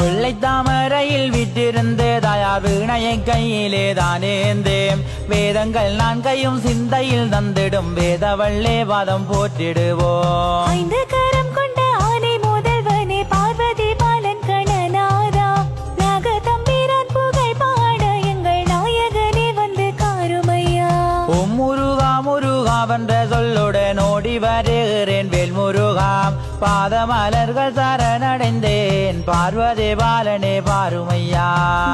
வெள்ளை தாமரையில் விட்டிருந்தே தாயார் வீணையை கையிலே தானேந்தேன் வேதங்கள் நான்கையும் சிந்தையில் தந்திடும். வேதவள்ளே வாதம் போற்றிடுவோம். பாதமலர்கள் சரணடைந்தேன். பார்வதி பாலனே பாருமையா.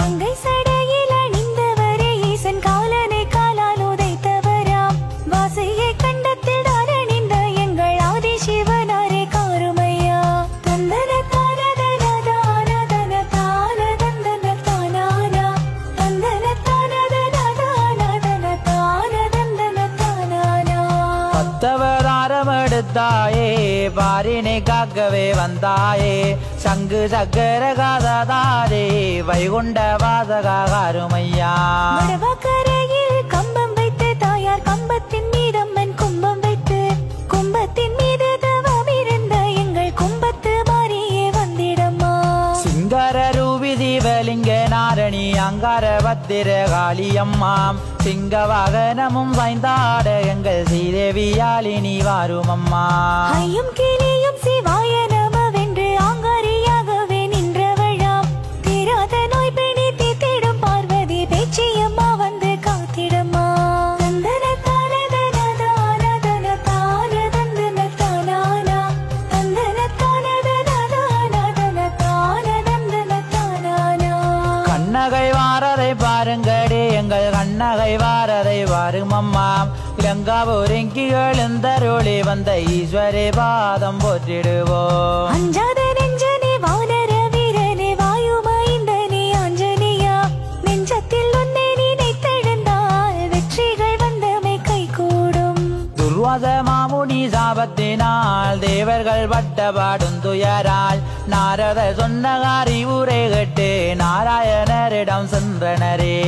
கங்கை சடையில் அணிந்தவரே ஈசன் காலனை காலால் உதைத்தவராம் வாசையை கண்டத்திடார் அணிந்த எங்கள் ஆதி சிவனாரே காருமையா. தந்தன தானதன பாரினை காக்கவே வந்தாயே. சங்கு சக்கர காததாரே வைகுண்ட வாசகா அருமையா. வடவக்கரையில் கம்பம் வைத்து தாயார் கம்பத்தின் மீதம்மன் கும்பம் வைத்து கும்பத்தின் மீது தவம் இருந்த எங்கள் கும்பத்து மாறியே வந்திடம்மா. சிங்கர ரூபி தீபலிங்க நாரணி அங்கார பத்திர காளியம்மாம். சிங்க வாகனமும் சாய்ந்தாட எங்கள் ஸ்ரீதேவியாலினி வாருமம்மா. ஐயும் கிளியும் சிவாய நமவென்று ஆங்காரியாகவே நின்றவளாம். தீராத நோய் பிணி தீத்திடும் பார்வதி பேச்சியம்மா வந்து காத்திடம்மா கண்ணகை வாரதை பாருங்கடி எங்கள் கண்ணகை வாரதை வாருமம்மா. இலங்காவூரிங்கி எழுந்தருளி வந்த ஈஸ்வரி பாதம் போற்றிடுவோம். அஞ்சாத நெஞ்சனே வானர வீரனே வாயுமைந்தனே ஆஞ்சநேயா. நெஞ்சத்தில் உன்னை நினைத்தெழுந்தால் வெற்றிகள் வந்தமை கைகூடும். துர்வாச மாமுனி சாபத்தினால் தேவர்கள் பட்டபாடும் துயரால் நாரத சொன்ன அறிவுரை கேட்டு நாராயணரிடம் சென்றனரே.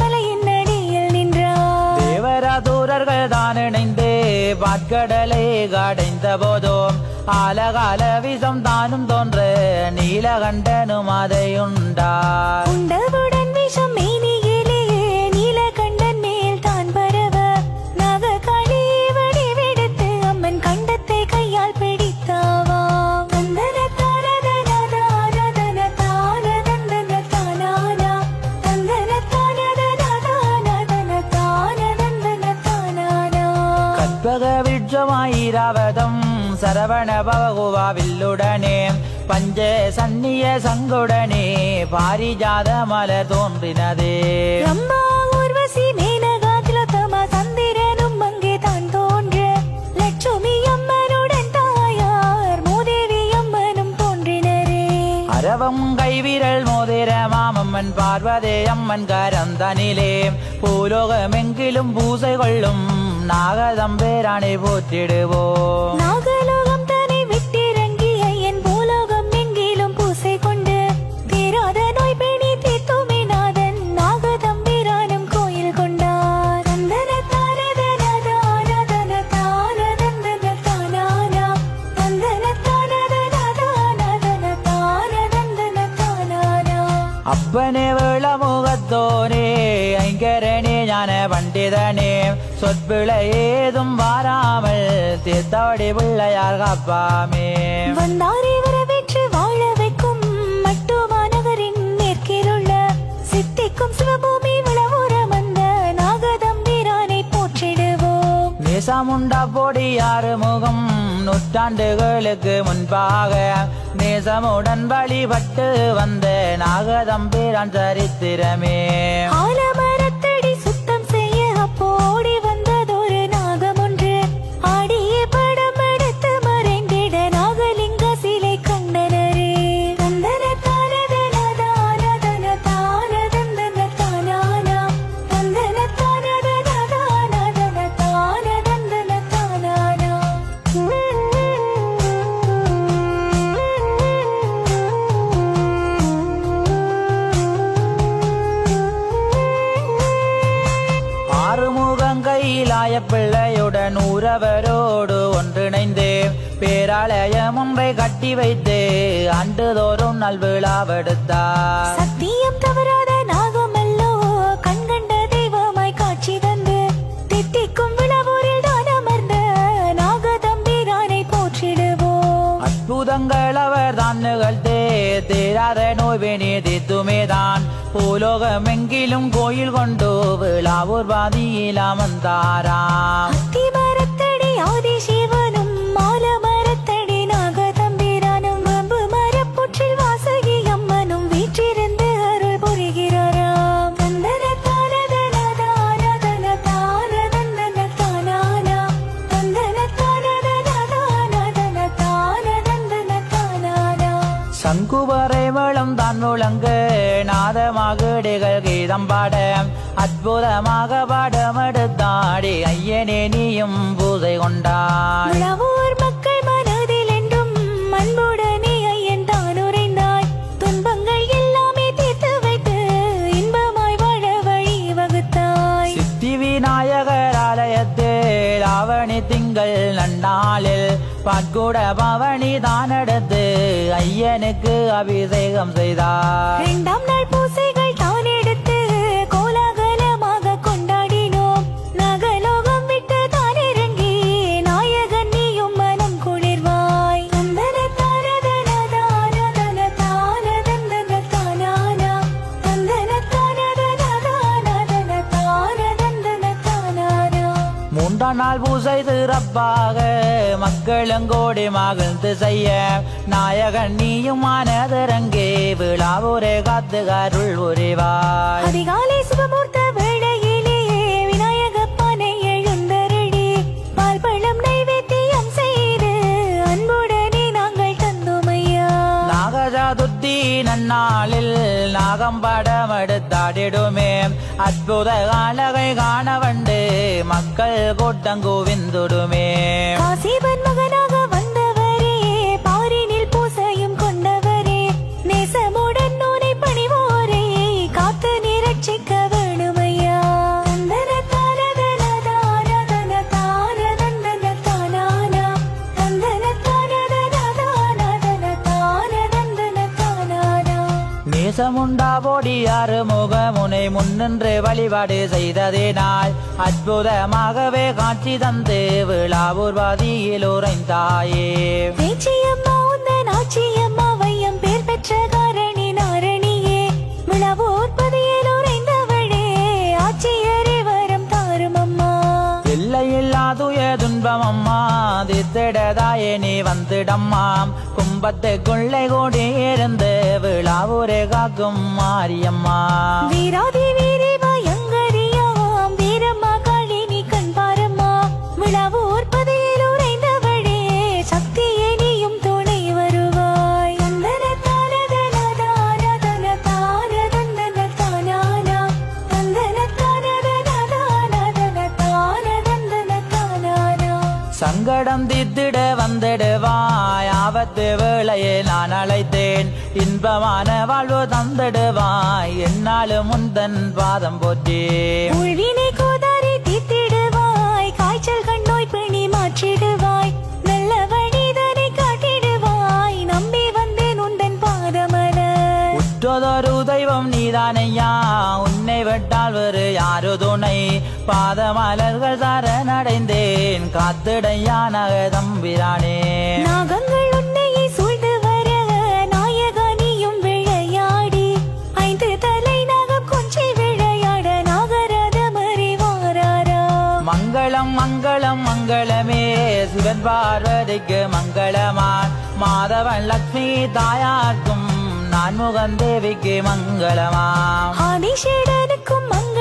மலையின் அடியில் நின்றார் தேவராதூரர்கள் தான் இணைந்து பாற்கடலை கடைந்த போதும் ஆலகால விஷம் தானும் தோன்ற நீலகண்டனும் அதை உண்டவுடன் விஷம் மேனியிலே கற்பக விட்சமாயிராவதம் சரவண பவகுவாவில்லுடனே பஞ்ச சன்னிய சங்குடனே பாரிஜாத மலர் தோன்றினதே. ஊர்வசி மேனகா திலோத்தமா சந்திரனும் அங்கே தான் தோன்ற. லட்சுமி அம்மனுடன் தாயார் மூதேவி அம்மனும் தோன்றினரே. அரவம் கைவிரல் மோதிர மாமம்மன் பார்வதே அம்மன் கரந்தனிலே. பூலோகமெங்கிலும் பூசை கொள்ளும் நாகதம்பேரானை போற்றிடுவோம். நாகலோகம் தன்னை விட்டிறங்கிய என் பூலோகம் எங்கிலும் பூசை கொண்டு தீராத நோய் பிணி தீர்த்துமே நாதன் நாகதம்பிரானும் கோயில் கொண்டார். தந்தன தான தான அப்பனே வேளமுகத்தோனே ஐங்கரனே ஞான பண்டிதனே சொற்பிழை ஏதும் வாராமல் தீர்த்தவடி பிள்ளையார் காப்பாமே. வந்தாரை வரவேற்று வாழ வைக்கும் மட்டுமா நகரின் சித்திக்கும் சிவபூமி விளவுரம் அந்த நாகதம்பிரானை போற்றிடுவோம். நேச நேசமுண்ட பொடியாறு முகம் நூற்றாண்டுகளுக்கு முன்பாக நேசமுடன் வழிபட்டு வந்த நாகதம்பிரான் சரித்திரமே. பிள்ளையுடன் ஊரவரோடு ஒன்றிணைந்து பேராலயம் ஒன்றை கட்டி வைத்து ஆண்டுதோறும் நல்விழாவெடுத்தார் சத்தியம் தவறாத நாகமல்லோ கண்கண்ட தெய்வமாய் காட்சி தந்து தித்திக்கும் விழாவூரில் தான் அமர்ந்த நாகதம்பிரானை போற்றிடுவோம். அற்புதங்கள் அவர் தான் நிகழ்த்தே தீராத நோய்வினி தித்துமேதான் பூலோகமெங்கிலும் கோயில் கொண்டு விழாவூர் வாதியில் அமர்ந்தாராம். அத்தி தான் முழங்கு நாதமாகடிகள் கீதம் பாட. அற்புதமாக பாடம் எடுத்தாடி ஐயனே நீயும் பூதை கொண்டாய். மக்கள் மனதில் என்றும் அன்புடனே ஐயன் தான் உறைந்தாய். துன்பங்கள் எல்லாமே தீர்த்து வைத்து இன்பமாய் வாழ வழி வகுத்தாய். சித்தி விநாயகர் ஆலயத்தில் ஆவணி திங்கள் நன்னாளில் பட்குட பவனி தான் எடுத்து ஐயனுக்கு அபிஷேகம் செய்தார். இரண்டாம் நாள் பூசை நாள் பூசை சிறப்பாக மக்களுங்கோடி மகிழ்ந்து செய்ய. நாயகன் நீயும் மனதிறங்கே விழாவூரே காத்து அருள் உரிவாய். அதிகாலை சுபமுகூர்த்த வேளையிலேயே விநாயகப்பானை எழுந்தருளி பால் பழம் நைவேத்தியம் செய்து அன்புடனே நாங்கள் தந்தோமையா. நாகஜாதுர்த்தி நன்னாளில் நாகம் படம் எடுத்தாடிடுமே அற்புத காலகை காண வண்டு மக்கள் கூட்டம் நேசமுண்டா போடியாறு முகமுனை முன்னின்று வழிபாடு செய்ததினால் அற்புதமாகவே காட்சி தந்து பேச்சியம்மா உந்தன் வையம் பேர் பெற்ற காரணி நாரணியே. விழாவோர் பதியில் உறைந்தவளே ஆட்சியரே வரம் தாரும் அம்மா எல்லையில்லாதுய துன்பம் அம்மா தித்திடதாயே நீ வந்துடம்மாம். கும்பத்துக்குள்ளே கூடி இருந்து விழாவூரே காக்கும் மாரியம்மா. சங்கடம் தீர்த்திட வந்திடுவாய். ஆபத்து வேளையே நான் அழைத்தேன். இன்பமான வாழ்வு தந்திடுவாய். என்னாலும் முந்தன் பாதம் போற்றி. உள்வினை கோதாரி தீத்திடுவாய் காய்ச்சல் கண்ணோய் பிணி மாற்றிடுவாய். நல்ல வழிதனை காட்டிடுவாய். நம்பி வந்தேன் உந்தன் பாதமலர் உற்றதொரு தெய்வம் நீதானையா. உன்னை விட்டால் வேறு யாரு துணை? பாத மலர்கள் தர நடைந்தேன். காத்திடையா நகதம் பிரானே. நாகங்கள் உன்னையை சூழ்ந்து வர நாயகனியும் விளையாடி. ஐந்து தலை நக கொஞ்சி விளையாட நாகரத மறிவாரா மங்களம் மங்களம் மங்களமே. சிவன் பார்வதிக்கு மங்களமான். மாதவன் லக்ஷ்மி தாயார்க்கும் நான் முகந்தேவிக்கு மங்களமாம். ஆதிஷேடனுக்கும் மங்கள